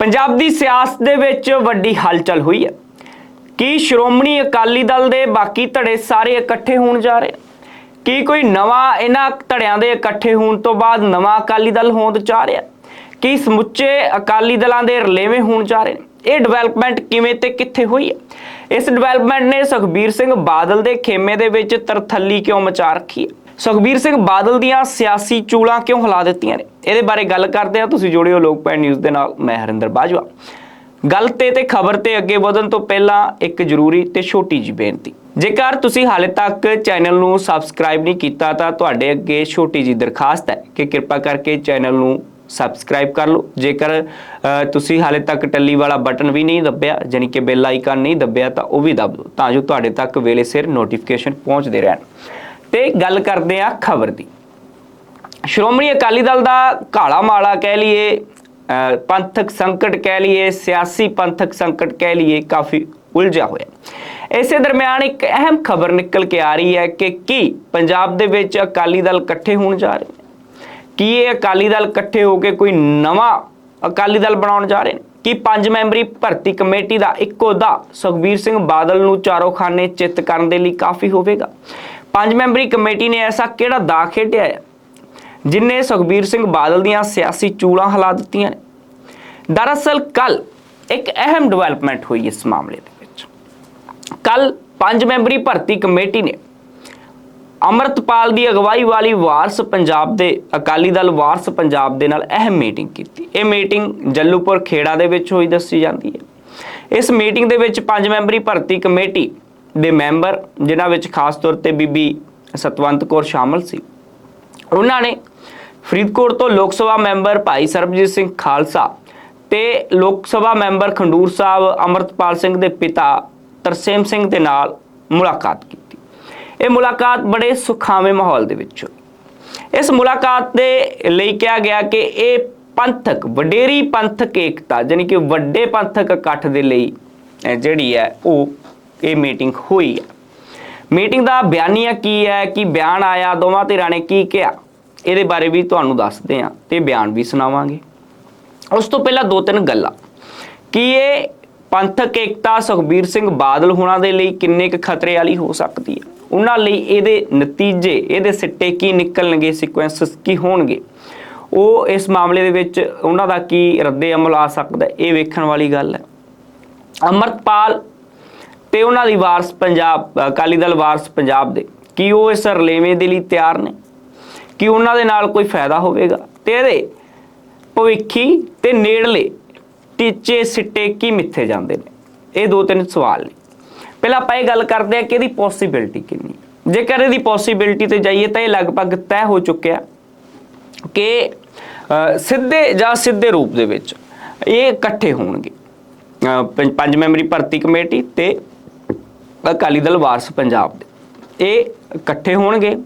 ਪੰਜਾਬ ਦੀ ਸਿਆਸਤ ਦੇ ਵਿੱਚ ਵੱਡੀ ਹਲਚਲ ਹੋਈ ਹੈ ਕੀ ਸ਼੍ਰੋਮਣੀ ਅਕਾਲੀ ਦਲ ਦੇ ਬਾਕੀ ਧੜੇ ਸਾਰੇ ਇਕੱਠੇ ਹੋਣ ਜਾ ਰਹੇ ਕੀ ਕੋਈ ਨਵਾਂ ਇਹਨਾਂ ਧੜਿਆਂ ਦੇ ਇਕੱਠੇ ਹੋਣ ਤੋਂ ਬਾਅਦ ਨਵਾਂ ਅਕਾਲੀ ਦਲ ਹੋਂਦ ਜਾ ਰਿਹਾ? ਕੀ ਸਮੁੱਚੇ ਅਕਾਲੀ ਦਲਾਂ ਦੇ ਰਲੇਵੇਂ ਹੋਣ ਜਾ ਰਹੇ ਨੇ? ਇਹ ਡਿਵੈਲਪਮੈਂਟ ਕਿਵੇਂ ਤੇ ਕਿੱਥੇ ਹੋਈ ਹੈ? ਇਸ ਡਿਵੈਲਪਮੈਂਟ ਨੇ ਸੁਖਬੀਰ ਸਿੰਘ ਬਾਦਲ ਦੇ ਖੇਮੇ ਦੇ ਵਿੱਚ ਤਰਥੱਲੀ ਕਿਉਂ ਮਚਾ ਰੱਖੀ ਹੈ? ਸੁਖਬੀਰ ਸਿੰਘ ਬਾਦਲ ਦੀਆਂ ਸਿਆਸੀ ਚੂਲਾਂ ਕਿਉਂ ਹਿਲਾ ਦਿੱਤੀਆਂ ਨੇ? ਇਹਦੇ ਬਾਰੇ ਗੱਲ ਕਰਦੇ ਹਾਂ। ਤੁਸੀਂ ਜੁੜਿਓ ਲੋਕਪਾਲ ਨਿਊਜ਼ ਦੇ ਨਾਲ। ਮੈਂ ਹਰਿੰਦਰ ਬਾਜਵਾ। ਗੱਲ ਤੇ ਤੇ ਖਬਰ ਤੇ ਅੱਗੇ ਵਧਣ ਤੋਂ ਪਹਿਲਾਂ ਇੱਕ ਜ਼ਰੂਰੀ ਤੇ ਛੋਟੀ ਜਿਹੀ ਬੇਨਤੀ। ਜੇਕਰ ਤੁਸੀਂ ਹਾਲੇ ਤੱਕ ਚੈਨਲ ਨੂੰ ਸਬਸਕ੍ਰਾਈਬ ਨਹੀਂ ਕੀਤਾ, ਤਾਂ ਤੁਹਾਡੇ ਅੱਗੇ ਛੋਟੀ ਜਿਹੀ ਦਰਖਾਸਤ ਹੈ ਕਿ ਕਿਰਪਾ ਕਰਕੇ ਚੈਨਲ ਨੂੰ ਸਬਸਕ੍ਰਾਈਬ ਕਰ ਲਓ। ਜੇਕਰ ਤੁਸੀਂ ਹਾਲੇ ਤੱਕ ਟੱਲੀ ਵਾਲਾ ਬਟਨ ਵੀ ਨਹੀਂ ਦੱਬਿਆ, ਯਾਨੀ ਕਿ ਬੈਲ ਆਈਕਨ ਨਹੀਂ ਦੱਬਿਆ, ਤਾਂ ਉਹ ਵੀ ਦੱਬ ਦਿਓ, ਤਾਂ ਜੋ ਤੁਹਾਡੇ ਤੱਕ ਵੇਲੇ ਸਿਰ ਨੋਟੀਫਿਕੇਸ਼ਨ ਪਹੁੰਚਦੇ ਰਹਿਣ। ਤੇ ਗੱਲ ਕਰਦੇ ਆ ਖਬਰ ਦੀ। ਸ਼੍ਰੋਮਣੀ ਅਕਾਲੀ ਦਲ ਦਾ ਕਾਲਾ ਮਾਲਾ ਕਹਿ ਲਈਏ ਅਹ ਪੰਥਕ ਸੰਕਟ ਕਹਿ ਲਈਏ, ਸਿਆਸੀ ਪੰਥਕ ਸੰਕਟ ਕਹਿ ਲਈਏ, ਕਾਫੀ ਉਲਝਿਆ ਹੋਇਆ। ਇਸੇ ਦਰਮਿਆਨ ਇੱਕ ਅਹਿਮ ਖਬਰ ਨਿਕਲ ਕੇ ਆ ਰਹੀ ਹੈ ਕਿ ਕੀ ਪੰਜਾਬ ਦੇ ਵਿੱਚ ਅਕਾਲੀ ਦਲ ਇਕੱਠੇ ਹੋਣ ਜਾ ਰਹੇ ਨੇ? ਕੀ ਇਹ ਅਕਾਲੀ ਦਲ ਇਕੱਠੇ ਹੋ ਕੇ ਕੋਈ ਨਵਾਂ ਅਕਾਲੀ ਦਲ ਬਣਾਉਣ ਜਾ ਰਹੇ ਨੇ? ਕੀ ਪੰਜ ਮੈਂਬਰੀ ਭਰਤੀ ਕਮੇਟੀ ਦਾ ਇੱਕੋ ਦਾ ਸੁਖਬੀਰ ਸਿੰਘ ਬਾਦਲ ਨੂੰ ਚਾਰੋਂ ਖਾਨੇ ਚਿੱਤ ਕਰਨ ਦੇ ਲਈ ਕਾਫੀ ਹੋਵੇਗਾ? ਪੰਜ ਮੈਂਬਰੀ ਕਮੇਟੀ ਨੇ ਐਸਾ ਕਿਹੜਾ ਦਾ ਖੇਡਿਆ ਹੈ? ਜਿਨਨੇ ਸੁਖਬੀਰ ਸਿੰਘ ਬਾਦਲ ਦੀਆਂ ਸਿਆਸੀ ਚੂਲਾਂ ਹਿਲਾ ਦਿੱਤੀਆਂ ਨੇ। ਦਰਅਸਲ ਕੱਲ ਇੱਕ ਅਹਿਮ ਡਿਵੈਲਪਮੈਂਟ ਹੋਈ ਇਸ ਮਾਮਲੇ ਦੇ ਵਿੱਚ। ਕੱਲ ਪੰਜ ਮੈਂਬਰੀ ਭਰਤੀ ਕਮੇਟੀ ਨੇ ਅਮਰਤਪਾਲ ਦੀ ਅਗਵਾਈ ਵਾਲੀ ਵਾਰਸ ਪੰਜਾਬ ਦੇ, ਅਕਾਲੀ ਦਲ ਵਾਰਸ ਪੰਜਾਬ ਦੇ ਨਾਲ ਅਹਿਮ ਮੀਟਿੰਗ ਕੀਤੀ। ਇਹ ਮੀਟਿੰਗ ਜੱਲੂਪੁਰ ਖੇੜਾ ਦੇ ਵਿੱਚ ਹੋਈ ਦੱਸੀ ਜਾਂਦੀ ਹੈ। ਇਸ ਮੀਟਿੰਗ ਦੇ ਵਿੱਚ ਪੰਜ ਮੈਂਬਰੀ ਭਰਤੀ ਕਮੇਟੀ ਦੇ ਮੈਂਬਰ, ਜਿਨ੍ਹਾਂ ਵਿੱਚ ਖਾਸ ਤੌਰ ਤੇ ਬੀਬੀ ਸਤਵੰਤ ਕੌਰ ਸ਼ਾਮਲ ਸੀ। ਉਹਨਾਂ ਨੇ ਫਰੀਦਕੋਟ ਤੋਂ ਲੋਕ ਸਭਾ ਮੈਂਬਰ ਭਾਈ ਸਰਬਜੀਤ ਸਿੰਘ ਖਾਲਸਾ ਤੇ ਲੋਕ ਸਭਾ ਮੈਂਬਰ ਖੰਡੂਰ ਸਾਹਿਬ ਅਮਰਤਪਾਲ ਸਿੰਘ ਦੇ ਪਿਤਾ ਤਰਸੇਮ ਸਿੰਘ ਦੇ ਨਾਲ ਮੁਲਾਕਾਤ ਕੀਤੀ। ਇਹ ਮੁਲਾਕਾਤ ਬੜੇ ਸੁਖਾਵੇਂ ਮਾਹੌਲ ਦੇ ਵਿੱਚ ਹੋਈ। ਇਸ ਮੁਲਾਕਾਤ ਦੇ ਲਈ ਕਿਹਾ ਗਿਆ ਕਿ ਇਹ ਪੰਥਕ, ਵਡੇਰੀ ਪੰਥਕ ਏਕਤਾ ਯਾਨੀ ਕਿ ਵੱਡੇ ਪੰਥਕ ਇਕੱਠ ਦੇ ਲਈ ਜਿਹੜੀ ਹੈ, ਉਹ ਇਹ ਮੀਟਿੰਗ ਹੋਈ ਹੈ ਮੀਟਿੰਗ ਦਾ ਬਿਆਨੀਆ ਕੀ ਹੈ, ਕਿ ਬਿਆਨ ਆਇਆ, ਦੋਵਾਂ ਧਿਰਾਂ ਨੇ ਕੀ ਕਿਹਾ? ਇਹਦੇ ਬਾਰੇ ਵੀ ਤੁਹਾਨੂੰ ਦੱਸਦੇ ਹਾਂ ਤੇ ਬਿਆਨ ਵੀ ਸੁਣਾਵਾਂਗੇ। ਉਸ ਤੋਂ ਪਹਿਲਾਂ ਦੋ ਤਿੰਨ ਗੱਲਾਂ। ਕਿ ਇਹ ਪੰਥਕ ਏਕਤਾ ਸੁਖਬੀਰ ਸਿੰਘ ਬਾਦਲ ਹੋਣਾ ਦੇ ਲਈ ਕਿੰਨੇ ਕੁ ਖਤਰੇ ਵਾਲੀ ਹੋ ਸਕਦੀ ਹੈ? ਉਹਨਾਂ ਲਈ ਇਹਦੇ ਨਤੀਜੇ, ਇਹਦੇ ਸਿੱਟੇ ਕੀ ਨਿਕਲਣਗੇ ਸੀਕੁਐਂਸਸ ਕੀ ਹੋਣਗੇ? ਉਹ ਇਸ ਮਾਮਲੇ ਦੇ ਵਿੱਚ ਉਹਨਾਂ ਦਾ ਕੀ ਰੱਦੇ ਅਮਲ ਆ ਸਕਦਾ ਇਹ ਵੇਖਣ ਵਾਲੀ ਗੱਲ ਹੈ। ਅਮਰਤਪਾਲ ਤੇ ਉਹਨਾਂ ਦੀ ਵਾਰਸ ਪੰਜਾਬ, ਅਕਾਲੀ ਦਲ ਵਾਰਸ ਪੰਜਾਬ ਦੇ। ਕੀ ਉਹ ਇਸ ਰਲੇਵੇਂ ਦੇ ਲਈ ਤਿਆਰ ਨੇ? ਕਿ ਉਹਨਾਂ ਦੇ ਨਾਲ ਕੋਈ ਫਾਇਦਾ ਹੋਵੇਗਾ? ਤੇ ਇਹਦੇ ਭਵਿੱਖੀ ਤੇ ਨੇੜਲੇ ਟੀਚੇ ਸਿੱਟੇ ਕੀ ਮਿੱਥੇ ਜਾਂਦੇ ਨੇ? ਇਹ ਦੋ ਤਿੰਨ ਸਵਾਲ ਨੇ। ਪਹਿਲਾਂ ਆਪਾਂ ਇਹ ਗੱਲ ਕਰਦੇ ਹਾਂ ਕਿ ਇਹਦੀ ਪੋਸਿਬਿਲਿਟੀ ਕਿੰਨੀ ਜੇਕਰ ਇਹਦੀ ਪੋਸਿਬਿਲਿਟੀ ਤੇ ਜਾਈਏ ਤਾਂ ਇਹ ਲਗਭਗ ਤੈਅ ਹੋ ਚੁੱਕਿਆ ਕਿ ਸਿੱਧੇ ਜਾਂ ਸਿੱਧੇ ਰੂਪ ਦੇ ਵਿੱਚ ਇਹ ਇਕੱਠੇ ਹੋਣਗੇ। ਪੰਜ- ਪੰਜ ਮੈਂਬਰੀ ਭਰਤੀ ਕਮੇਟੀ ਤੇ ਅਕਾਲੀ ਦਲ ਵਾਰਸ ਪੰਜਾਬ ਦੇ। ਇਹ ਇਕੱਠੇ ਹੋਣਗੇ।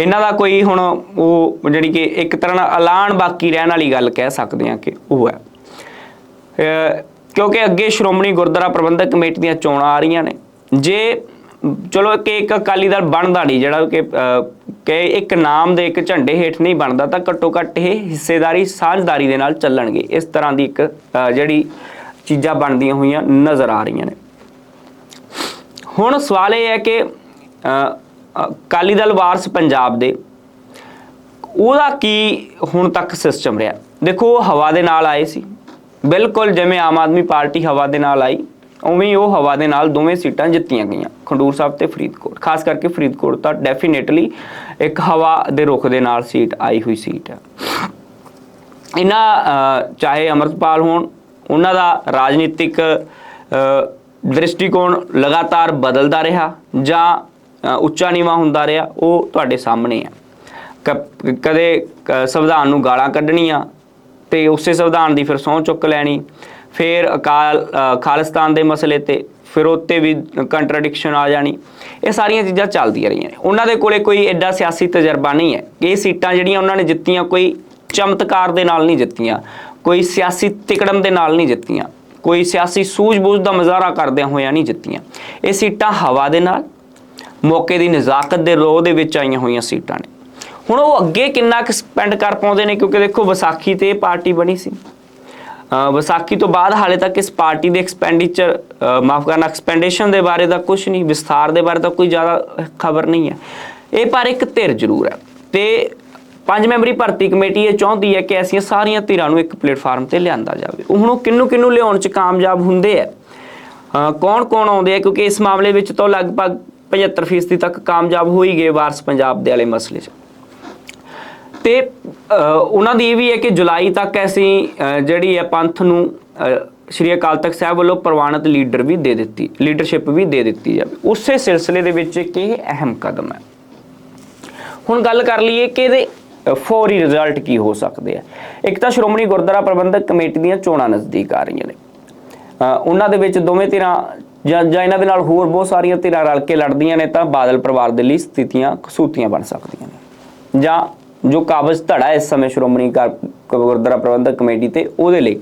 ਇਹਨਾਂ ਦਾ ਕੋਈ ਹੁਣ ਉਹ ਜਿਹੜੀ ਕਿ ਇੱਕ ਤਰ੍ਹਾਂ ਨਾਲ ਐਲਾਨ ਬਾਕੀ ਰਹਿਣ ਵਾਲੀ ਗੱਲ ਕਹਿ ਸਕਦੇ ਹਾਂ ਕਿ ਉਹ ਹੈ। ਕਿਉਂਕਿ ਅੱਗੇ ਸ਼੍ਰੋਮਣੀ ਗੁਰਦੁਆਰਾ ਪ੍ਰਬੰਧਕ ਕਮੇਟੀ ਦੀਆਂ ਚੋਣਾਂ ਆ ਰਹੀਆਂ ਨੇ। ਜੇ ਚਲੋ ਕਿ ਇੱਕ ਅਕਾਲੀ ਦਲ ਬਣਦਾ ਨਹੀਂ, ਜਿਹੜਾ ਕਿ ਕਿ ਇੱਕ ਨਾਮ ਦੇ ਇੱਕ ਝੰਡੇ ਹੇਠ ਨਹੀਂ ਬਣਦਾ, ਤਾਂ ਘੱਟੋ ਘੱਟ ਇਹ ਹਿੱਸੇਦਾਰੀ, ਸਾਂਝਦਾਰੀ ਦੇ ਨਾਲ ਚੱਲਣਗੇ। ਇਸ ਤਰ੍ਹਾਂ ਦੀ ਇੱਕ ਜਿਹੜੀ ਚੀਜ਼ਾਂ ਬਣਦੀਆਂ ਹੋਈਆਂ ਨਜ਼ਰ ਆ ਰਹੀਆਂ ਨੇ। ਹੁਣ ਸਵਾਲ ਇਹ ਹੈ ਕਿ ਅਹ, ਅਕਾਲੀ ਦਲ ਵਾਰਸ ਪੰਜਾਬ ਦੇ ਉਹਦਾ ਕੀ ਹੁਣ ਤੱਕ ਸਿਸਟਮ ਰਿਹਾ? ਦੇਖੋ ਉਹ ਹਵਾ ਦੇ ਨਾਲ ਆਏ ਸੀ। ਬਿਲਕੁਲ ਜਿਵੇਂ ਆਮ ਆਦਮੀ ਪਾਰਟੀ ਹਵਾ ਦੇ ਨਾਲ ਆਈ ਉਵੇਂ ਹੀ ਉਹ ਹਵਾ ਦੇ ਨਾਲ ਦੋਵੇਂ ਸੀਟਾਂ ਜਿੱਤੀਆਂ ਗਈਆਂ ਖੰਡੂਰ ਸਾਹਿਬ ਤੇ ਫਰੀਦਕੋਟ। ਖਾਸ ਕਰਕੇ ਫਰੀਦਕੋਟ ਤਾਂ ਡੈਫੀਨੇਟਲੀ ਇੱਕ ਹਵਾ ਦੇ ਰੁਖ ਦੇ ਨਾਲ ਸੀਟ ਆਈ ਹੋਈ ਸੀਟ ਹੈ। ਇਹਨਾਂ ਚਾਹੇ ਅਮਰਪਾਲ ਹੋਣ ਉਹਨਾਂ ਦਾ ਰਾਜਨੀਤਿਕ ਦ੍ਰਿਸ਼ਟੀਕੋਣ ਲਗਾਤਾਰ ਬਦਲਦਾ ਰਿਹਾ ਜਾਂ ਉੱਚਾ ਨੀਵਾ ਹੁੰਦਾ ਰਿਹਾ, ਉਹ ਤੁਹਾਡੇ ਸਾਹਮਣੇ ਹੈ ਕਦੇ, ਕ- ਸੰਵਿਧਾਨ ਨੂੰ ਗਾਲਾਂ ਕੱਢਣੀਆਂ ਤੇ ਉਸੇ ਸੰਵਿਧਾਨ ਦੀ ਫਿਰ ਸਹੁੰ ਚੁੱਕ ਲੈਣੀ, ਫਿਰ ਅਕਾਲ ਖਾਲਿਸਤਾਨ ਦੇ ਮਸਲੇ ਤੇ ਫਿਰ ਉੱਤੇ ਵੀ ਕੰਟਰਡਿਕਸ਼ਨ ਆ ਜਾਣੀ। ਇਹ ਸਾਰੀਆਂ ਚੀਜ਼ਾਂ ਚੱਲਦੀਆਂ ਰਹੀਆਂ ਉਹਨਾਂ ਦੇ ਕੋਲੇ ਕੋਈ ਐਡਾ ਸਿਆਸੀ ਤਜਰਬਾ ਨਹੀਂ ਹੈ ਇਹ ਸੀਟਾਂ ਜਿਹੜੀਆਂ ਉਹਨਾਂ ਨੇ ਜਿੱਤੀਆਂ ਕੋਈ ਚਮਤਕਾਰ ਦੇ ਨਾਲ ਨਹੀਂ ਜਿੱਤੀਆਂ, ਕੋਈ ਸਿਆਸੀ ਤਿਕੜਮ ਦੇ ਨਾਲ ਨਹੀਂ ਜਿੱਤੀਆਂ। ਕੋਈ ਸਿਆਸੀ ਸੂਝ-ਬੂਝ ਦਾ ਮਜ਼ਾਰਾ ਕਰਦਿਆਂ ਹੋਇਆਂ ਨਹੀਂ ਜਿੱਤੀਆਂ। ਇਹ ਸੀਟਾਂ ਹਵਾ ਦੇ ਨਾਲ, ਮੌਕੇ ਦੀ ਨਜ਼ਾਕਤ ਦੇ ਰੋਹ ਦੇ ਵਿੱਚ ਆਈਆਂ ਹੋਈਆਂ ਸੀਟਾਂ ਨੇ। ਹੁਣ ਉਹ ਅੱਗੇ ਕਿੰਨਾ ਕੁ ਸਪੈਂਡ ਕਰ ਪਾਉਂਦੇ ਨੇ, ਕਿਉਂਕਿ ਦੇਖੋ ਵਿਸਾਖੀ ਤੇ ਇਹ ਪਾਰਟੀ ਬਣੀ ਸੀ। ਵਿਸਾਖੀ ਤੋਂ ਬਾਅਦ ਹਾਲੇ ਤੱਕ ਇਸ ਪਾਰਟੀ ਦੇ ਐਕਸਪੈਂਡੀਚਰ ਮਾਫ ਕਰਨਾ ਐਕਸਪੈਂਡੇਸ਼ਨ ਦੇ ਬਾਰੇ ਦਾ ਕੁਝ ਨਹੀਂ, ਵਿਸਥਾਰ ਦੇ ਬਾਰੇ ਤਾਂ ਕੋਈ ਜ਼ਿਆਦਾ ਖਬਰ ਨਹੀਂ ਹੈ। ਇਹ ਪਰ ਇੱਕ ਧਿਰ ਜ਼ਰੂਰ ਹੈ ਤੇ ਪੰਜ ਮੈਂਬਰੀ ਭਰਤੀ ਕਮੇਟੀ ਇਹ ਚਾਹੁੰਦੀ ਹੈ ਕਿ ਐਸੀਆਂ ਸਾਰੀਆਂ ਧਿਰਾਂ ਨੂੰ ਇੱਕ ਪਲੇਟਫਾਰਮ ਤੇ ਲਿਆਂਦਾ ਜਾਵੇ। ਉਹ ਹੁਣ ਉਹ ਕਿੰਨੂੰ ਕਿੰਨੂੰ ਲਿਆਉਣ 'ਚ ਕਾਮਯਾਬ ਹੁੰਦੇ ਆ? ਕੌਣ ਕੌਣ ਆਉਂਦੇ ਆ? ਕਿਉਂਕਿ ਇਸ ਮਾਮਲੇ ਵਿੱਚ ਤਾਂ ਲਗਭਗ 75% ਤੱਕ ਕਾਮਯਾਬ ਹੋ ਹੀ ਗਏ ਵਾਰਸ ਪੰਜਾਬ ਦੇ ਵਾਲੇ ਮਸਲੇ 'ਚ। ਤੇ ਉਹਨਾਂ ਦੀ ਇਹ ਵੀ ਹੈ ਕਿ ਜੁਲਾਈ ਤੱਕ ਅਸੀਂ ਜਿਹੜੀ ਹੈ ਪੰਥ ਨੂੰ ਸ਼੍ਰੀ ਅਕਾਲ ਤਖਤ ਸਾਹਿਬ ਵੱਲੋਂ ਪ੍ਰਵਾਨਿਤ ਲੀਡਰ ਵੀ ਦੇ ਦਿੱਤੀ, ਲੀਡਰਸ਼ਿਪ ਵੀ ਦੇ ਦਿੱਤੀ ਜਾਵੇ। ਉਸੇ ਸਿਲਸਿਲੇ ਦੇ ਵਿੱਚ ਇੱਕ ਇਹ ਅਹਿਮ ਕਦਮ ਹੈ। ਹੁਣ ਗੱਲ ਕਰ ਲਈਏ ਕਿ ਇਹਦੇ ਫੌਰੀ ਰਿਜ਼ਲਟ ਕੀ ਹੋ ਸਕਦੇ ਆ? ਇੱਕ ਤਾਂ ਸ਼੍ਰੋਮਣੀ ਗੁਰਦੁਆਰਾ ਪ੍ਰਬੰਧਕ ਕਮੇਟੀ ਦੀਆਂ ਚੋਣਾਂ ਨਜ਼ਦੀਕ ਆ ਰਹੀਆਂ ਨੇ। ਉਹਨਾਂ ਦੇ ਵਿੱਚ ਦੋਵੇਂ ਧਿਰਾਂ ਜਾਂ ਜਾਂ ਇਹਨਾਂ ਦੇ ਨਾਲ ਹੋਰ ਬਹੁਤ ਸਾਰੀਆਂ ਧਿਰਾਂ ਰਲ ਕੇ ਲੜਦੀਆਂ ਨੇ ਤਾਂ ਬਾਦਲ ਪਰਿਵਾਰ ਦੇ ਲਈ ਸਥਿਤੀਆਂ ਕਸੂਤੀਆਂ ਬਣ ਸਕਦੀਆਂ ਨੇ। ਜਾਂ ਜੋ ਕਾਬਜ਼ ਧੜਾ ਇਸ ਸਮੇਂ ਸ਼੍ਰੋਮਣੀ ਕਾਰ- ਗੁਰਦੁਆਰਾ ਪ੍ਰਬੰਧਕ ਕਮੇਟੀ ਤੇ ਉਹਦੇ ਲਈ।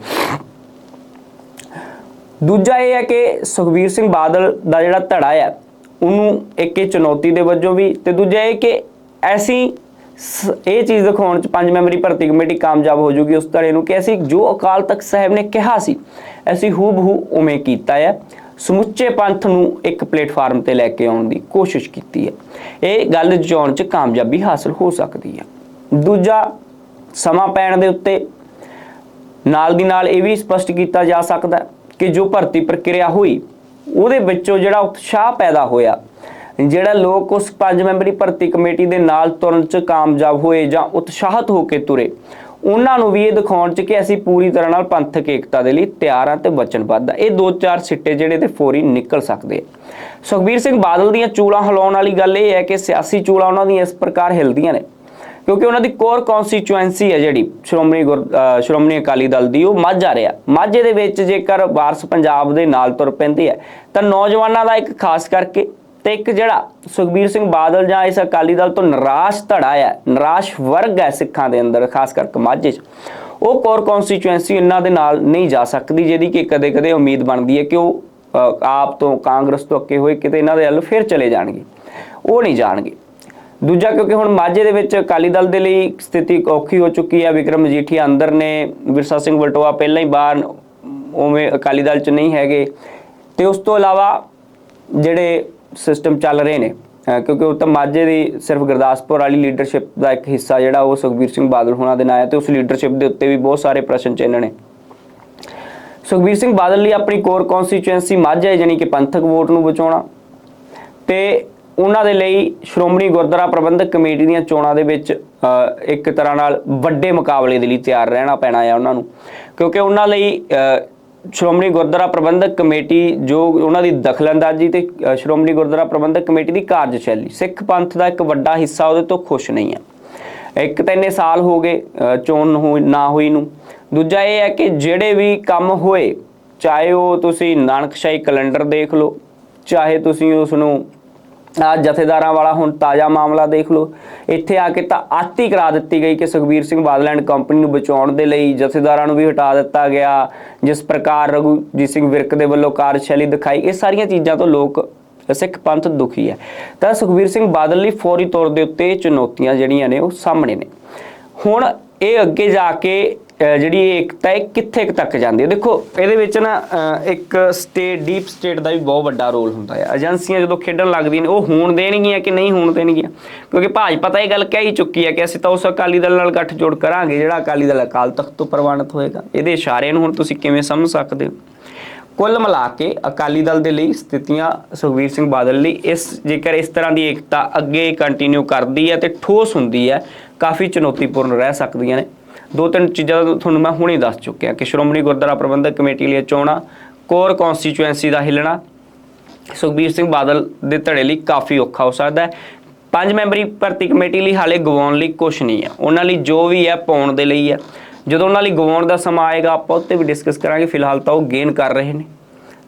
ਦੂਜਾ ਇਹ ਹੈ ਕਿ ਸੁਖਬੀਰ ਸਿੰਘ ਬਾਦਲ ਦਾ ਜਿਹੜਾ ਧੜਾ ਹੈ ਉਹਨੂੰ ਇੱਕ ਇਹ ਚੁਣੌਤੀ ਦੇ ਵਜੋਂ ਵੀ ਤੇ ਦੂਜਾ ਇਹ ਕਿ ਐਸੀ ਇਹ ਚੀਜ਼ ਦਿਖਾਉਣ ਚ ਪੰਜ ਮੈਂਬਰੀ ਭਰਤੀ ਕਮੇਟੀ ਕਾਮਯਾਬ ਹੋ ਜੂਗੀ ਉਸ ਧੜੇ ਨੂੰ ਕਿ ਅਸੀਂ ਜੋ ਅਕਾਲ ਤਖਤ ਸਾਹਿਬ ਨੇ ਕਿਹਾ ਸੀ, ਅਸੀਂ ਹੂਬਹੂ ਉਵੇਂ ਕੀਤਾ ਹੈ। ਸਮੁੱਚੇ ਪੰਥ ਨੂੰ ਇੱਕ ਪਲੇਟਫਾਰਮ ਤੇ ਲੈ ਕੇ ਆਉਣ ਦੀ ਕੋਸ਼ਿਸ਼ ਕੀਤੀ ਹੈ। ਇਹ ਗੱਲ ਜਿਉਣ ਚ ਕਾਮਯਾਬੀ ਹਾਸਲ ਹੋ ਸਕਦੀ ਹੈ। ਦੂਜਾ ਸਮਾਂ ਪੈਣ ਦੇ ਉੱਤੇ ਨਾਲ ਦੀ ਨਾਲ ਇਹ ਵੀ ਸਪਸ਼ਟ ਕੀਤਾ ਜਾ ਸਕਦਾ ਕਿ ਜੋ ਭਰਤੀ ਪ੍ਰਕਿਰਿਆ ਹੋਈ, ਉਹਦੇ ਵਿੱਚੋਂ ਜਿਹੜਾ ਉਤਸ਼ਾਹ ਪੈਦਾ ਹੋਇਆ ਜਿਹੜਾ ਲੋਕ ਉਸ ਪੰਜ ਮੈਂਬਰੀ ਭਰਤੀ ਕਮੇਟੀ ਦੇ ਨਾਲ ਤੁਰਨ ਚ ਕਾਮਯਾਬ ਹੋਏ ਜਾਂ ਉਤਸ਼ਾਹਤ ਹੋ ਕੇ ਤੁਰੇ, ਉਹਨਾਂ ਨੂੰ ਵੀ ਇਹ ਦਿਖਾਉਣ ਚ ਕਿ ਅਸੀਂ ਪੂਰੀ ਤਰ੍ਹਾਂ ਨਾਲ ਪੰਥਕ ਏਕਤਾ ਦੇ ਲਈ ਤਿਆਰ ਹਾਂ ਤੇ ਵਚਨਬੱਧ ਆ ਇਹ ਦੋ ਚਾਰ ਸਿੱਟੇ ਜਿਹੜੇ ਤੇ ਫੌਰੀ ਨਿਕਲ ਸਕਦੇ ਆ। ਸੁਖਬੀਰ ਸਿੰਘ ਬਾਦਲ ਦੀਆਂ ਚੂਲਾਂ ਹਿਲਾਉਣ ਵਾਲੀ ਗੱਲ ਇਹ ਹੈ ਕਿ ਸਿਆਸੀ ਚੂਲਾਂ ਉਹਨਾਂ ਦੀਆਂ ਇਸ ਪ੍ਰਕਾਰ ਹਿਲਦੀਆਂ ਨੇ, ਕਿਉਂਕਿ ਉਹਨਾਂ ਦੀ ਕੋਰ ਕਨਸਟੀਚੁਐਂਸੀ ਹੈ ਜਿਹੜੀ ਸ਼੍ਰੋਮਣੀ ਗੁਰ- ਸ਼੍ਰੋਮਣੀ ਅਕਾਲੀ ਦਲ ਦੀ, ਉਹ ਮਾਝਾ ਰਿਹਾ। ਮਾਝੇ ਦੇ ਵਿੱਚ ਜੇਕਰ ਵਾਰਸ ਪੰਜਾਬ ਦੇ ਨਾਲ ਤੁਰ ਪੈਂਦੇ ਆ, ਤਾਂ ਨੌਜਵਾਨਾਂ ਦਾ ਇੱਕ ਖਾਸ ਕਰਕੇ ਤੇ ਇੱਕ ਜਿਹੜਾ ਸੁਖਬੀਰ ਸਿੰਘ ਬਾਦਲ ਜਾਂ ਇਸ ਅਕਾਲੀ ਦਲ ਤੋਂ ਨਿਰਾਸ਼ ਧੜਾ ਹੈ, ਨਿਰਾਸ਼ ਵਰਗ ਹੈ ਸਿੱਖਾਂ ਦੇ ਅੰਦਰ, ਖਾਸ ਕਰਕੇ ਮਾਝੇ 'ਚ, ਉਹ ਕੋਰ ਕਨਸਟੀਚੁਐਂਸੀ ਇਹਨਾਂ ਦੇ ਨਾਲ ਨਹੀਂ ਜਾ ਸਕਦੀ, ਜਿਹਦੀ ਕਿ ਕਦੇ-ਕਦੇ ਉਮੀਦ ਬਣਦੀ ਹੈ ਕਿ ਉਹ ਆਪ ਤੋਂ ਕਾਂਗਰਸ ਤੋਂ ਅੱਕੇ ਹੋਏ ਕਿਤੇ ਇਹਨਾਂ ਦੇ ਵੱਲ ਫਿਰ ਚਲੇ ਜਾਣਗੇ। ਉਹ ਨਹੀਂ ਜਾਣਗੇ। ਦੂਜਾ ਕਿਉਂਕਿ ਹੁਣ ਮਾਝੇ ਦੇ ਵਿੱਚ ਅਕਾਲੀ ਦਲ ਦੇ ਲਈ ਸਥਿਤੀ ਔਖੀ ਹੋ ਚੁੱਕੀ ਹੈ, ਵਿਕਰਮ ਮਜੀਠੀਆ ਅੰਦਰ ਨੇ ਵਿਰਸਾ ਸਿੰਘ ਵਲਟੋਆ ਪਹਿਲਾਂ ਹੀ ਬਾਹਰ, ਉਵੇਂ ਅਕਾਲੀ ਦਲ ਚ ਨਹੀਂ ਹੈਗੇ। ਤੇ ਉਸ ਤੋਂ ਇਲਾਵਾ ਜਿਹੜੇ ਸਿਸਟਮ ਚੱਲ ਰਹੇ ਨੇ। ਕਿਉਂਕਿ ਉਹ ਤਾਂ ਮਾਝੇ ਦੀ ਸਿਰਫ ਗੁਰਦਾਸਪੁਰ ਵਾਲੀ ਲੀਡਰਸ਼ਿਪ ਦਾ ਇੱਕ ਹਿੱਸਾ ਜਿਹੜਾ ਉਹ ਸੁਖਬੀਰ ਸਿੰਘ ਬਾਦਲ ਹੋਣਾ ਦੇ ਨਾਂ ਹੈ ਤੇ ਉਸ ਲੀਡਰਸ਼ਿਪ ਦੇ ਉੱਤੇ ਵੀ ਬਹੁਤ ਸਾਰੇ ਪ੍ਰਸ਼ਨ ਚਿੰਨ੍ਹ ਨੇ। ਸੁਖਬੀਰ ਸਿੰਘ ਬਾਦਲ ਲਈ ਆਪਣੀ ਕੋਰ ਕਨਸਟੀਚੁਐਂਸੀ ਮਾਝਾ ਹੈ ਯਾਨੀ ਕਿ ਪੰਥਕ ਵੋਟ ਨੂੰ ਬਚਾਉਣਾ। ਤੇ ਉਹਨਾਂ ਦੇ ਲਈ ਸ਼੍ਰੋਮਣੀ ਗੁਰਦੁਆਰਾ ਪ੍ਰਬੰਧਕ ਕਮੇਟੀ ਦੀਆਂ ਚੋਣਾਂ ਦੇ ਵਿੱਚ ਇੱਕ ਤਰ੍ਹਾਂ ਨਾਲ ਵੱਡੇ ਮੁਕਾਬਲੇ ਦੇ ਲਈ ਤਿਆਰ ਰਹਿਣਾ ਪੈਣਾ ਹੈ ਉਹਨਾਂ ਨੂੰ। ਕਿਉਂਕਿ ਉਹਨਾਂ ਲਈ ਸ਼੍ਰੋਮਣੀ ਗੁਰਦੁਆਰਾ ਪ੍ਰਬੰਧਕ ਕਮੇਟੀ ਜੋ ਉਹਨਾਂ ਦੀ ਦਖਲਅੰਦਾਜ਼ੀ ਤੇ ਸ਼੍ਰੋਮਣੀ ਗੁਰਦੁਆਰਾ ਪ੍ਰਬੰਧਕ ਕਮੇਟੀ ਦੀ ਕਾਰਜਸ਼ੈਲੀ, ਸਿੱਖ ਪੰਥ ਦਾ ਇੱਕ ਵੱਡਾ ਹਿੱਸਾ ਉਹਦੇ ਤੋਂ ਖੁਸ਼ ਨਹੀਂ ਹੈ ਇੱਕ ਤਾਂ ਇੰਨੇ ਸਾਲ ਹੋ ਗਏ ਚੋਣ ਹੋਈ- ਨਾ ਹੋਈ ਨੂੰ। ਦੂਜਾ ਇਹ ਹੈ ਕਿ ਜਿਹੜੇ ਵੀ ਕੰਮ ਹੋਏ, ਚਾਹੇ ਉਹ ਤੁਸੀਂ ਨਾਨਕਸ਼ਾਹੀ ਕੈਲੰਡਰ ਦੇਖ ਲਓ, ਚਾਹੇ ਤੁਸੀਂ ਉਸ ਨੂੰ ਆ ਜਥੇਦਾਰਾਂ ਵਾਲਾ ਹੁਣ ਤਾਜ਼ਾ ਮਾਮਲਾ ਦੇਖ ਲਓ। ਇੱਥੇ ਆ ਕੇ ਤਾਂ ਆਤੀ ਕਰਾ ਦਿੱਤੀ ਗਈ ਕਿ ਸੁਖਬੀਰ ਸਿੰਘ ਬਾਦਲ ਐਂਡ ਕੰਪਨੀ ਨੂੰ ਬਚਾਉਣ ਦੇ ਲਈ ਜਥੇਦਾਰਾਂ ਨੂੰ ਵੀ ਹਟਾ ਦਿੱਤਾ ਗਿਆ। ਜਿਸ ਪ੍ਰਕਾਰ ਰਘੂਜੀਤ ਸਿੰਘ ਵਿਰਕ ਦੇ ਵੱਲੋਂ ਕਾਰਜਸ਼ੈਲੀ ਦਿਖਾਈ, ਇਹ ਸਾਰੀਆਂ ਚੀਜ਼ਾਂ ਤੋਂ ਲੋਕ, ਸਿੱਖ ਪੰਥ ਦੁਖੀ ਹੈ। ਤਾਂ ਸੁਖਬੀਰ ਸਿੰਘ ਬਾਦਲ ਲਈ ਫੌਰੀ ਤੌਰ ਦੇ ਉੱਤੇ ਚੁਣੌਤੀਆਂ ਜਿਹੜੀਆਂ ਨੇ ਉਹ ਸਾਹਮਣੇ ਨੇ। ਹੁਣ ਇਹ ਅੱਗੇ ਜਾ ਕੇ ਜਿਹੜੀ ਏਕਤਾ ਹੈ ਕਿੱਥੇ ਕੁ ਤੱਕ ਜਾਂਦੀ ਹੈ? ਦੇਖੋ, ਇਹਦੇ ਵਿੱਚ ਨਾ ਇੱਕ ਸਟੇਟ ਡੀਪ ਸਟੇਟ ਦਾ ਵੀ ਬਹੁਤ ਵੱਡਾ ਰੋਲ ਹੁੰਦਾ ਹੈ। ਏਜੰਸੀਆਂ ਜਦੋਂ ਖੇਡਣ ਲੱਗਦੀਆਂ ਨੇ, ਉਹ ਹੋਣ ਦੇਣਗੀਆਂ ਕਿ ਨਹੀਂ ਹੋਣ ਦੇਣਗੀਆਂ? ਕਿਉਂਕਿ ਭਾਜਪਾ ਤਾਂ ਇਹ ਗੱਲ ਕਹਿ ਹੀ ਚੁੱਕੀ ਹੈ ਕਿ ਅਸੀਂ ਤਾਂ ਉਸ ਅਕਾਲੀ ਦਲ ਨਾਲ ਗੱਠਜੋੜ ਕਰਾਂਗੇ, ਜਿਹੜਾ ਅਕਾਲੀ ਦਲ ਅਕਾਲ ਤਖਤ ਤੋਂ ਪ੍ਰਵਾਨਿਤ ਹੋਏਗਾ। ਇਹਦੇ ਇਸ਼ਾਰੇ ਨੂੰ ਹੁਣ ਤੁਸੀਂ ਕਿਵੇਂ ਸਮਝ ਸਕਦੇ ਹੋ? ਕੁੱਲ ਮਿਲਾ ਕੇ ਅਕਾਲੀ ਦਲ ਦੇ ਲਈ ਸਥਿਤੀਆਂ ਸੁਖਬੀਰ ਸਿੰਘ ਬਾਦਲ ਲਈ ਇਸ, ਜੇਕਰ ਇਸ ਤਰ੍ਹਾਂ ਦੀ ਏਕਤਾ ਅੱਗੇ ਕੰਟੀਨਿਊ ਕਰਦੀ ਹੈ ਤੇ ਠੋਸ ਹੁੰਦੀ ਹੈ, ਕਾਫੀ ਚੁਣੌਤੀਪੂਰਨ ਰਹਿ ਸਕਦੀਆਂ ਨੇ। ਦੋ ਤਿੰਨ ਚੀਜ਼ਾਂ ਤੁਹਾਨੂੰ ਮੈਂ ਹੁਣੇ ਦੱਸ ਚੁੱਕਿਆ ਕਿ ਸ਼੍ਰੋਮਣੀ ਗੁਰਦੁਆਰਾ ਪ੍ਰਬੰਧਕ ਕਮੇਟੀ ਲਈ ਚੋਣਾਂ, ਕੋਰ ਕਨਸਟੀਚੁਐਂਸੀ ਦਾ ਹਿੱਲਣਾ। ਸੁਖਬੀਰ ਸਿੰਘ ਬਾਦਲ ਦੇ ਧੜੇ ਲਈ ਕਾਫੀ ਔਖਾ ਹੋ ਸਕਦਾ ਹੈ। ਪੰਜ ਮੈਂਬਰੀ ਭਰਤੀ ਕਮੇਟੀ ਲਈ ਹਾਲੇ ਗਵਾਉਣ ਲਈ ਕੁਝ ਨਹੀਂ ਹੈ। ਉਹਨਾਂ ਲਈ ਜੋ ਵੀ ਹੈ ਪਾਉਣ ਦੇ ਲਈ ਹੈ। ਜਦੋਂ ਉਹਨਾਂ ਲਈ ਗਵਾਉਣ ਦਾ ਸਮਾਂ ਆਏਗਾ, ਆਪਾਂ ਉੱਤੇ ਵੀ ਡਿਸਕਸ ਕਰਾਂਗੇ। ਫਿਲਹਾਲ ਤਾਂ ਉਹ ਗੇਨ ਕਰ ਰਹੇ ਨੇ।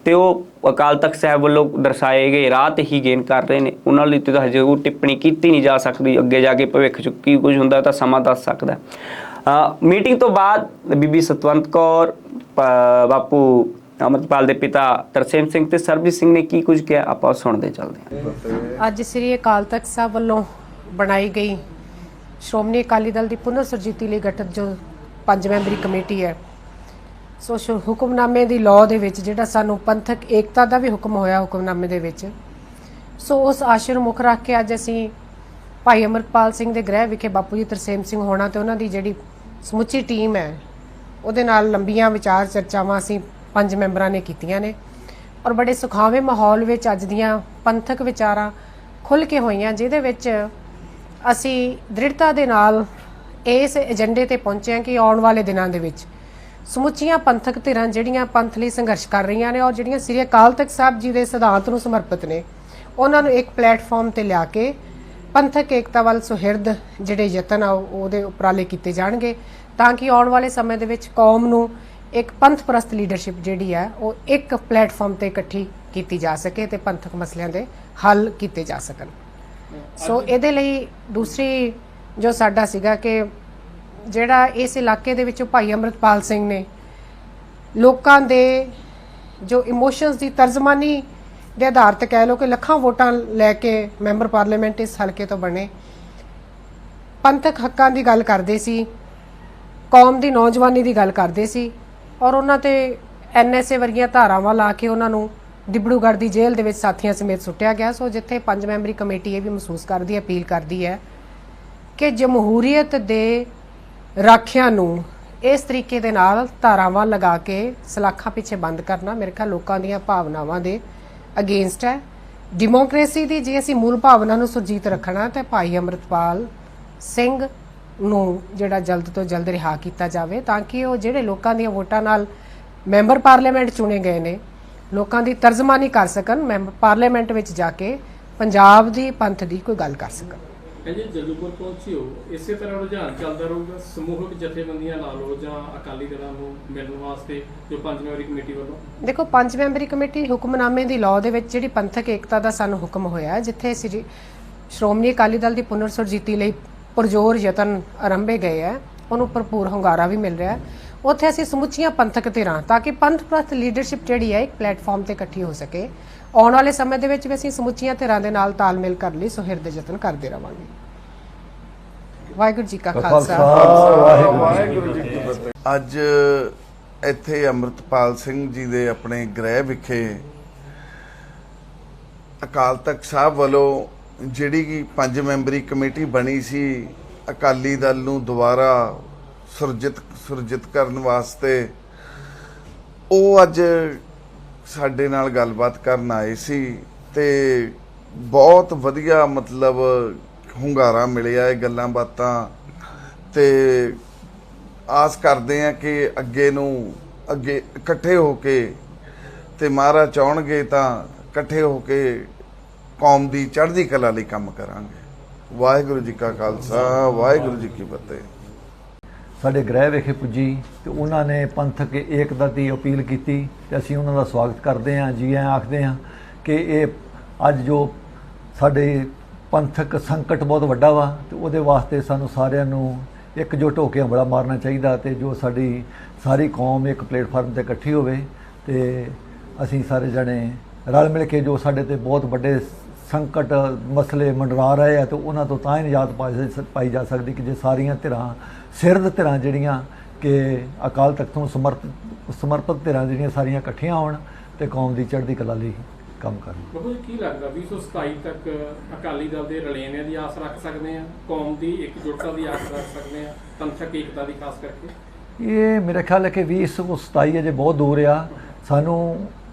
ਤੇ ਉਹ ਅਕਾਲ ਤਖਤ ਸਾਹਿਬ ਵੱਲੋਂ ਦਰਸਾਏ ਗਏ ਰਾਹ ਤੇ ਹੀ ਗੇਨ ਕਰ ਰਹੇ ਨੇ। ਉਹਨਾਂ ਲਈ ਤਾਂ ਹਜੇ ਉਹ ਟਿੱਪਣੀ ਕੀਤੀ ਨਹੀਂ ਜਾ ਸਕਦੀ। ਅੱਗੇ ਜਾ ਕੇ ਭਵਿੱਖ ਚ ਕੀ ਕੁਝ ਹੁੰਦਾ ਤਾਂ ਸਮਾਂ ਦੱਸ ਸਕਦਾ ਮੀਟਿੰਗ ਤੋਂ ਬਾਅਦ ਬੀਬੀ ਸਤਵੰਤ ਕੌਰ ਬਾਪੂ ਅਮਰਪਾਲ ਦੇ ਪਿਤਾ ਤਰਸੇਮ ਸਿੰਘ ਤੇ ਸਰਬਜੀਤ ਸਿੰਘ ਨੇ ਕੀ ਕੁਝ ਕਿਹਾ, ਆਪਾਂ ਸੁਣਦੇ ਚੱਲਦੇ ਹਾਂ। ਅੱਜ ਸ੍ਰੀ ਅਕਾਲ ਤਖਤ ਸਾਹਿਬ ਵੱਲੋਂ ਬਣਾਈ ਗਈ ਸ਼੍ਰੋਮਣੀ ਅਕਾਲੀ ਦਲ ਦੀ ਪੁਨਰ ਸੁਰਜੀਤੀ ਲਈ ਗਠਿਤ ਜੋ ਪੰਜ ਮੈਂਬਰੀ ਕਮੇਟੀ ਹੈ, ਸੋ ਹੁਕਮਨਾਮੇ ਦੀ ਲਾਅ ਦੇ ਵਿੱਚ ਜਿਹੜਾ ਸਾਨੂੰ ਪੰਥਕ ਏਕਤਾ ਦਾ ਵੀ ਹੁਕਮ ਹੋਇਆ ਹੁਕਮਨਾਮੇ ਦੇ ਵਿੱਚ, ਸੋ ਉਸ ਆਸ਼ੇ ਨੂੰ ਮੁੱਖ ਰੱਖ ਕੇ ਅੱਜ ਅਸੀਂ ਭਾਈ ਅਮਰਪਾਲ ਸਿੰਘ ਦੇ ਗ੍ਰਹਿ ਵਿਖੇ ਬਾਪੂ ਜੀ ਤਰਸੇਮ ਸਿੰਘ ਹੋਣਾ ਤੇ ਉਹਨਾਂ ਦੀ ਜਿਹੜੀ ਸਮੁੱਚੀ ਟੀਮ ਹੈ। ਉਹਦੇ ਨਾਲ ਲੰਬੀਆਂ ਵਿਚਾਰ ਚਰਚਾਵਾਂ ਅਸੀਂ ਪੰਜ ਮੈਂਬਰਾਂ ਨੇ ਕੀਤੀਆਂ ਨੇ। ਔਰ ਬੜੇ ਸੁਖਾਵੇਂ ਮਾਹੌਲ ਵਿੱਚ ਅੱਜ ਦੀਆਂ ਪੰਥਕ ਵਿਚਾਰਾਂ ਖੁੱਲ੍ਹ ਕੇ ਹੋਈਆਂ, ਜਿਹਦੇ ਵਿੱਚ ਅਸੀਂ ਦ੍ਰਿੜਤਾ ਦੇ ਨਾਲ ਇਸ ਏਜੰਡੇ ਤੇ ਪਹੁੰਚੇ ਹਾਂ ਕਿ ਆਉਣ ਵਾਲੇ ਦਿਨਾਂ ਦੇ ਵਿੱਚ ਸਮੁੱਚੀਆਂ ਪੰਥਕ ਧਿਰਾਂ ਜਿਹੜੀਆਂ ਪੰਥ ਲਈ ਸੰਘਰਸ਼ ਕਰ ਰਹੀਆਂ ਨੇ ਔਰ ਜਿਹੜੀਆਂ ਸ੍ਰੀ ਅਕਾਲ ਤਖਤ ਸਾਹਿਬ ਜੀ ਦੇ ਸਿਧਾਂਤ ਨੂੰ ਸਮਰਪਿਤ ਨੇ, ਉਹਨਾਂ ਨੂੰ ਇੱਕ ਪਲੇਟਫਾਰਮ ਤੇ ਲਿਆ ਕੇ ਪੰਥਕ ਏਕਤਾ ਵੱਲ ਸੁਹਿਰਦ ਜਿਹੜੇ ਯਤਨ ਆ ਉਹ- ਉਹਦੇ ਉਪਰਾਲੇ ਕੀਤੇ ਜਾਣਗੇ। ਤਾਂ ਕਿ ਆਉਣ ਵਾਲੇ ਸਮੇਂ ਦੇ ਵਿੱਚ ਕੌਮ ਨੂੰ ਇੱਕ ਪੰਥ ਪ੍ਰਸਤ ਲੀਡਰਸ਼ਿਪ ਜਿਹੜੀ ਹੈ ਉਹ ਇੱਕ ਪਲੇਟਫਾਰਮ ਤੇ ਇਕੱਠੀ ਕੀਤੀ ਜਾ ਸਕੇ ਤੇ ਪੰਥਕ ਮਸਲਿਆਂ ਦੇ ਹੱਲ ਕੀਤੇ ਜਾ ਸਕਣ। ਸੋ ਇਹਦੇ ਲਈ ਦੂਸਰੀ ਜੋ ਸਾਡਾ ਸੀਗਾ ਕਿ ਜਿਹੜਾ ਇਸ ਇਲਾਕੇ ਦੇ ਵਿੱਚੋਂ ਭਾਈ ਅਮਰਤਪਾਲ ਸਿੰਘ ਨੇ ਲੋਕਾਂ ਦੇ ਜੋ ਇਮੋਸ਼ਨਸ ਦੀ ਤਰਜਮਾਨੀ ਦੇ ਆਧਾਰ ਤੇ ਕਹਿ ਲਓ ਕਿ ਲੱਖਾਂ ਵੋਟਾਂ ਲੈ ਕੇ ਮੈਂਬਰ ਪਾਰਲੀਮੈਂਟ ਇਸ ਹਲਕੇ ਤੋਂ ਬਣੇ। ਪੰਥਕ ਹੱਕਾਂ ਦੀ ਗੱਲ ਕਰਦੇ ਸੀ, ਕੌਮ ਦੀ ਨੌਜਵਾਨੀ ਦੀ ਗੱਲ ਕਰਦੇ ਸੀ ਔਰ ਉਹਨਾਂ ਤੇ ਐਨਐਸਏ ਵਰਗੀਆਂ ਧਾਰਾਵਾਂ ਲਾ ਕੇ ਉਹਨਾਂ ਨੂੰ ਦਿਬੜੂਗੜ੍ਹ ਦੀ ਜੇਲ੍ਹ ਦੇ ਵਿੱਚ ਸਾਥੀਆਂ ਸਮੇਤ ਸੁੱਟਿਆ ਗਿਆ। ਸੋ ਜਿੱਥੇ ਪੰਜ ਮੈਂਬਰੀ ਕਮੇਟੀ ਇਹ ਵੀ ਮਹਿਸੂਸ ਕਰਦੀ ਹੈ ਅਪੀਲ ਕਰਦੀ ਹੈ ਕਿ ਜਮਹੂਰੀਅਤ ਦੇ ਰਾਖਿਆਂ ਨੂੰ ਇਸ ਤਰੀਕੇ ਦੇ ਨਾਲ ਧਾਰਾਵਾਂ ਲਗਾ ਕੇ ਸਲਾਖਾਂ ਪਿੱਛੇ ਬੰਦ ਕਰਨਾ, ਮੇਰੇ ਖਿਆਲ ਲੋਕਾਂ ਦੀਆਂ ਭਾਵਨਾਵਾਂ ਦੇ ਅਗੇਂਸਟ ਹੈ। ਡੈਮੋਕ੍ਰੇਸੀ ਦੀ ਜੇ ਅਸੀਂ ਮੂਲ ਭਾਵਨਾ ਨੂੰ ਸੁਰਜੀਤ ਰੱਖਣਾ ਤਾਂ ਭਾਈ ਅਮਰਤਪਾਲ ਸਿੰਘ ਨੂੰ ਜਿਹੜਾ ਜਲਦ ਤੋਂ ਜਲਦ ਰਿਹਾ ਕੀਤਾ ਜਾਵੇ, ਤਾਂ ਕਿ ਉਹ ਜਿਹੜੇ ਲੋਕਾਂ ਦੀਆਂ ਵੋਟਾਂ ਨਾਲ ਮੈਂਬਰ ਪਾਰਲੀਮੈਂਟ ਚੁਣੇ ਗਏ ਨੇ, ਲੋਕਾਂ ਦੀ ਤਰਜਮਾਨੀ ਕਰ ਸਕਣ ਮੈਂਬਰ ਪਾਰਲੀਮੈਂਟ ਵਿੱਚ ਜਾ ਕੇ ਪੰਜਾਬ ਦੀ ਪੰਥ ਦੀ ਕੋਈ ਗੱਲ ਕਰ ਸਕਣ। ਕਹਿੰਦੇ ਜਲੂਪੁਰ ਪਹੁੰਚੇ ਇਸੇ ਤਰ੍ਹਾਂ ਰੁਝਾਨ ਚੱਲਦਾ ਰਹੂਗਾ ਸਮੂਹਕ ਜਥੇਬੰਦੀਆਂ ਲਾ ਲਓ ਜਾਂ ਅਕਾਲੀ ਦਲਾਂ ਨੂੰ ਮਿਲਣ ਵਾਸਤੇ ਜੋ ਪੰਜ ਮੈਂਬਰੀ ਕਮੇਟੀ ਵੱਲੋਂ। ਦੇਖੋ ਪੰਜ ਮੈਂਬਰੀ ਕਮੇਟੀ ਹੁਕਮਨਾਮੇ ਦੀ ਲਾਅ ਦੇ ਵਿੱਚ ਜਿਹੜੀ ਪੰਥਕ ਏਕਤਾ ਦਾ ਸਾਨੂੰ ਹੁਕਮ ਹੋਇਆ ਹੈ, ਜਿੱਥੇ ਸ਼੍ਰੋਮਣੀ ਅਕਾਲੀ ਦਲ ਦੀ ਪੁਨਰ ਸੁਰਜੀਤੀ ਲਈ ਪੁਰਜੋਰ ਯਤਨ ਆਰੰਭੇ ਗਏ ਹੈ ਉਹਨੂੰ ਭਰਪੂਰ ਹੁੰਗਾਰਾ ਵੀ ਮਿਲ ਰਿਹਾ ਹੈ। ਉੱਥੇ ਅਸੀਂ ਸਮੁੱਚੀਆਂ ਪੰਥਕ ਧਿਰਾਂ ਤਾਂ ਕਿ ਪੰਥ ਪ੍ਰਸਤ ਲੀਡਰਸ਼ਿਪ ਜਿਹੜੀ ਹੈ ਇੱਕ ਪਲੇਟਫਾਰਮ ਤੇ ਇਕੱਠੀ ਹੋ ਸਕੇ। ਆਉਣ ਵਾਲੇ ਸਮੇਂ ਦੇ ਵਿੱਚ ਵੀ ਅਸੀਂ ਸਮੁੱਚੀਆਂ ਧਿਰਾਂ ਦੇ ਨਾਲ ਤਾਲਮੇਲ ਕਰਨ ਲਈ ਸੁਹਿਰਦ ਯਤਨ ਕਰਦੇ ਰਵਾਂਗੇ। ਵਾਹਿਗੁਰੂ ਜੀ ਕਾ ਖਾਲਸਾ। ਵਾਹਿਗੁਰੂ ਜੀ ਕੀ ਫਤਿਹ। ਅੱਜ ਇੱਥੇ ਅੰਮ੍ਰਿਤਪਾਲ ਸਿੰਘ ਜੀ ਦੇ ਆਪਣੇ ਗ੍ਰਹਿ ਵਿਖੇ ਅਕਾਲ ਤਖਤ ਸਾਹਿਬ ਵੱਲੋਂ ਜਿਹੜੀ ਪੰਜ ਮੈਂਬਰੀ ਕਮੇਟੀ ਬਣੀ ਸੀ, ਅਕਾਲੀ ਦਲ ਨੂੰ ਦੁਬਾਰਾ ਸੁਰਜਿਤ ਸੁਰਜਿਤ ਕਰਨ ਵਾਸਤੇ ਉਹ ਅੱਜ ਸਾਡੇ ਨਾਲ ਗੱਲਬਾਤ ਕਰਨ ਆਏ ਸੀ ਤੇ ਬਹੁਤ ਵਧੀਆ ਮਤਲਬ ਹੁੰਗਾਰਾ ਮਿਲਿਆ ਇਹ ਗੱਲਾਂ ਬਾਤਾਂ ਤੇ ਆਸ ਕਰਦੇ ਆ ਕਿ ਅੱਗੇ ਨੂੰ ਅੱਗੇ ਇਕੱਠੇ ਹੋ ਕੇ ਤੇ ਮਹਾਰਾਜ ਚਾਹਣਗੇ ਤਾਂ ਇਕੱਠੇ ਹੋ ਕੇ ਕੌਮ ਦੀ ਚੜ੍ਹਦੀ ਕਲਾ ਲਈ ਕੰਮ ਕਰਾਂਗੇ। ਵਾਹਿਗੁਰੂ ਜੀ ਕਾ ਖਾਲਸਾ, ਵਾਹਿਗੁਰੂ ਜੀ ਕੀ ਫਤਿਹ। ਸਾਡੇ ਗ੍ਰਹਿ ਵਿਖੇ ਪੁੱਜੀ ਤੇ ਉਹਨਾਂ ਨੇ ਪੰਥਕ ਏਕਤਾ ਦੀ ਅਪੀਲ ਕੀਤੀ ਤੇ ਅਸੀਂ ਉਹਨਾਂ ਦਾ ਸਵਾਗਤ ਕਰਦੇ ਹਾਂ, ਜੀ ਆਇਆਂ ਆਖਦੇ ਹਾਂ ਕਿ ਇਹ ਅੱਜ ਜੋ ਸਾਡੇ ਪੰਥਕ ਸੰਕਟ ਬਹੁਤ ਵੱਡਾ ਵਾ ਤੇ ਉਹਦੇ ਵਾਸਤੇ ਸਾਨੂੰ ਸਾਰਿਆਂ ਨੂੰ ਇਕਜੁੱਟ ਹੋ ਕੇ ਹਮਲਾ ਮਾਰਨਾ ਚਾਹੀਦਾ ਤੇ ਜੋ ਸਾਡੀ ਸਾਰੀ ਕੌਮ ਇੱਕ ਪਲੇਟਫਾਰਮ ਤੇ ਇਕੱਠੀ ਹੋਵੇ ਤੇ ਅਸੀਂ ਸਾਰੇ ਜਣੇ ਰਲ ਮਿਲ ਕੇ ਜੋ ਸਾਡੇ ਤੇ ਬਹੁਤ ਵੱਡੇ ਸੰਕਟ ਮਸਲੇ ਮੰਡਰਾ ਰਹੇ ਆ ਤੇ ਉਹਨਾਂ ਤੋਂ ਤਾਂ ਹੀ ਨਿਜਾਤ ਪਾਈ ਜਾ ਸਕਦੀ ਕਿ ਜੇ ਸਾਰੀਆਂ ਧਿਰਾਂ ਸਿਰਦ ਧਿਰਾਂ ਜਿਹੜੀਆਂ ਕਿ ਅਕਾਲ ਤਖਤ ਨੂੰ ਸਮਰਪਿਤ ਸਮਰਪਿਤ ਧਿਰਾਂ ਜਿਹੜੀਆਂ ਸਾਰੀਆਂ ਇਕੱਠੀਆਂ ਹੋਣ ਤੇ ਕੌਮ ਦੀ ਚੜ੍ਹਦੀ ਕਲਾ ਲਈ ਕੰਮ ਕਰਨ। ਬਾਬੂ ਜੀ ਕੀ ਲੱਗਦਾ 2027 ਤੱਕ ਅਕਾਲੀ ਦਲ ਦੇ ਰਲੇਵੇਂ ਦੀ ਆਸ ਰੱਖ ਸਕਦੇ ਆ? ਕੌਮ ਦੀ ਇਕਜੁੱਟਤਾ ਦੀ ਆਸ ਰੱਖ ਸਕਦੇ ਆ? ਪੰਥਕ ਏਕਤਾ ਦੀ ਖਾਸ ਕਰਕੇ? ਇਹ ਮੇਰੇ ਖਿਆਲ ਹੈ ਕਿ 2027 ਅਜੇ ਬਹੁਤ ਦੂਰ ਆ। ਸਾਨੂੰ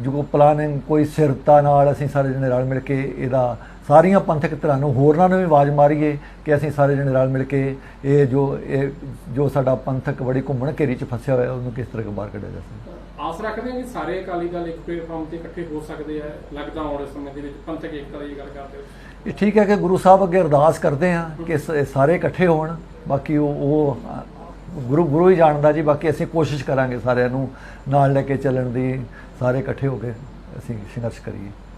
ਜੋ ਪਲਾਨਿੰਗ ਕੋਈ ਸਿਰਤਾ ਨਾਲ ਅਸੀਂ ਸਾਰੇ ਜਣੇ ਰਲ ਮਿਲ ਕੇ ਇਹਦਾ ਸਾਰੀਆਂ ਪੰਥਕ ਧਿਰਾਂ ਨੂੰ ਹੋਰਨਾਂ ਨੂੰ ਵੀ ਆਵਾਜ਼ ਮਾਰੀਏ ਕਿ ਅਸੀਂ ਸਾਰੇ ਜਣੇ ਰਲ ਮਿਲ ਕੇ ਇਹ ਜੋ ਇਹ ਜੋ ਸਾਡਾ ਪੰਥਕ ਬੜੀ ਘੁੰਮਣ ਘੇਰੀ ਚ ਫਸਿਆ ਹੋਇਆ ਉਹਨੂੰ ਕਿਸ ਤਰ੍ਹਾਂ ਬਾਹਰ ਕੱਢਿਆ ਜਾ ਸਕਦਾ? ਆਸ ਰੱਖਦੇ ਆ ਕਿ ਸਾਰੇ ਅਕਾਲੀ ਦਲ ਇੱਕ ਪਲੇਟਫਾਰਮ ਤੇ ਇਕੱਠੇ ਹੋ ਸਕਦੇ ਆ ਲੱਗਦਾ ਆਉਣ ਸਮੇਂ ਦੇ ਵਿੱਚ ਪੰਥਕ ਏਕਤਾ ਦੀ ਗੱਲ ਕਰਦੇ ਹੋ ਇਹ ਠੀਕ ਹੈ ਕਿ ਗੁਰੂ ਸਾਹਿਬ ਅੱਗੇ ਅਰਦਾਸ ਕਰਦੇ ਹਾਂ ਕਿ ਸਾਰੇ ਇਕੱਠੇ ਹੋਣ ਬਾਕੀ ਉਹ ਉਹ ਗੁਰੂ ਗੁਰੂ ਹੀ ਜਾਣਦਾ ਜੀ ਬਾਕੀ ਅਸੀਂ ਕੋਸ਼ਿਸ਼ ਕਰਾਂਗੇ ਸਾਰਿਆਂ ਨੂੰ ਨਾਲ ਲੈ ਕੇ ਚੱਲਣ ਦੀ ਸਾਰੇ ਇਕੱਠੇ ਹੋ ਕੇ ਅਸੀਂ ਸੰਘਰਸ਼ ਕਰੀਏ।